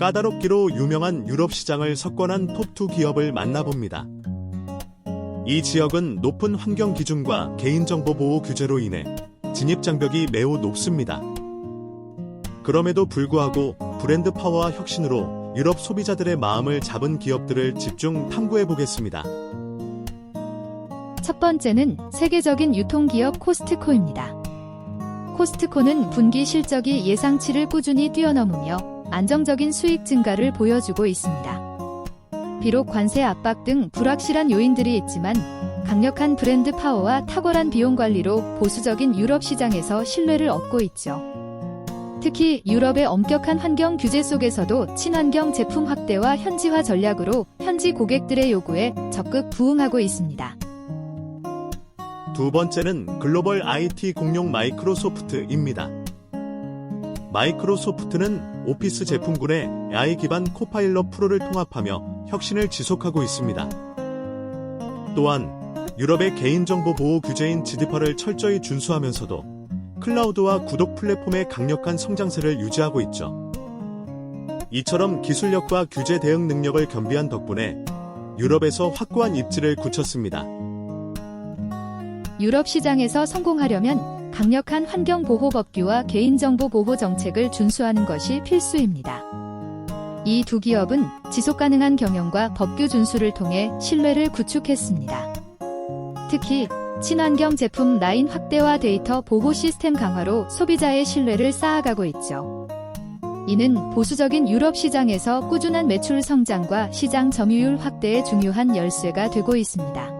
까다롭기로 유명한 유럽 시장을 석권한 톱2 기업을 만나봅니다. 이 지역은 높은 환경 기준과 개인정보 보호 규제로 인해 진입 장벽이 매우 높습니다. 그럼에도 불구하고 브랜드 파워와 혁신으로 유럽 소비자들의 마음을 잡은 기업들을 집중 탐구해 보겠습니다. 첫 번째는 세계적인 유통기업 코스트코입니다. 코스트코는 분기 실적이 예상치를 꾸준히 뛰어넘으며 안정적인 수익 증가를 보여주고 있습니다. 비록 관세 압박 등 불확실한 요인들이 있지만 강력한 브랜드 파워와 탁월한 비용 관리로 보수적인 유럽 시장에서 신뢰를 얻고 있죠. 특히 유럽의 엄격한 환경 규제 속에서도 친환경 제품 확대와 현지화 전략으로 현지 고객들의 요구에 적극 부응하고 있습니다. 두 번째는 글로벌 IT 공룡 마이크로소프트입니다. 마이크로소프트는 오피스 제품군의 AI 기반 코파일럿 프로를 통합하며 혁신을 지속하고 있습니다. 또한 유럽의 개인정보 보호 규제인 GDPR을 철저히 준수하면서도 클라우드와 구독 플랫폼의 강력한 성장세를 유지하고 있죠. 이처럼 기술력과 규제 대응 능력을 겸비한 덕분에 유럽에서 확고한 입지를 굳혔습니다. 유럽 시장에서 성공하려면 강력한 환경 보호 법규와 개인정보 보호 정책을 준수하는 것이 필수입니다. 이 두 기업은 지속 가능한 경영과 법규 준수를 통해 신뢰를 구축했습니다. 특히 친환경 제품 라인 확대와 데이터 보호 시스템 강화로 소비자의 신뢰를 쌓아가고 있죠. 이는 보수적인 유럽 시장에서 꾸준한 매출 성장과 시장 점유율 확대에 중요한 열쇠가 되고 있습니다.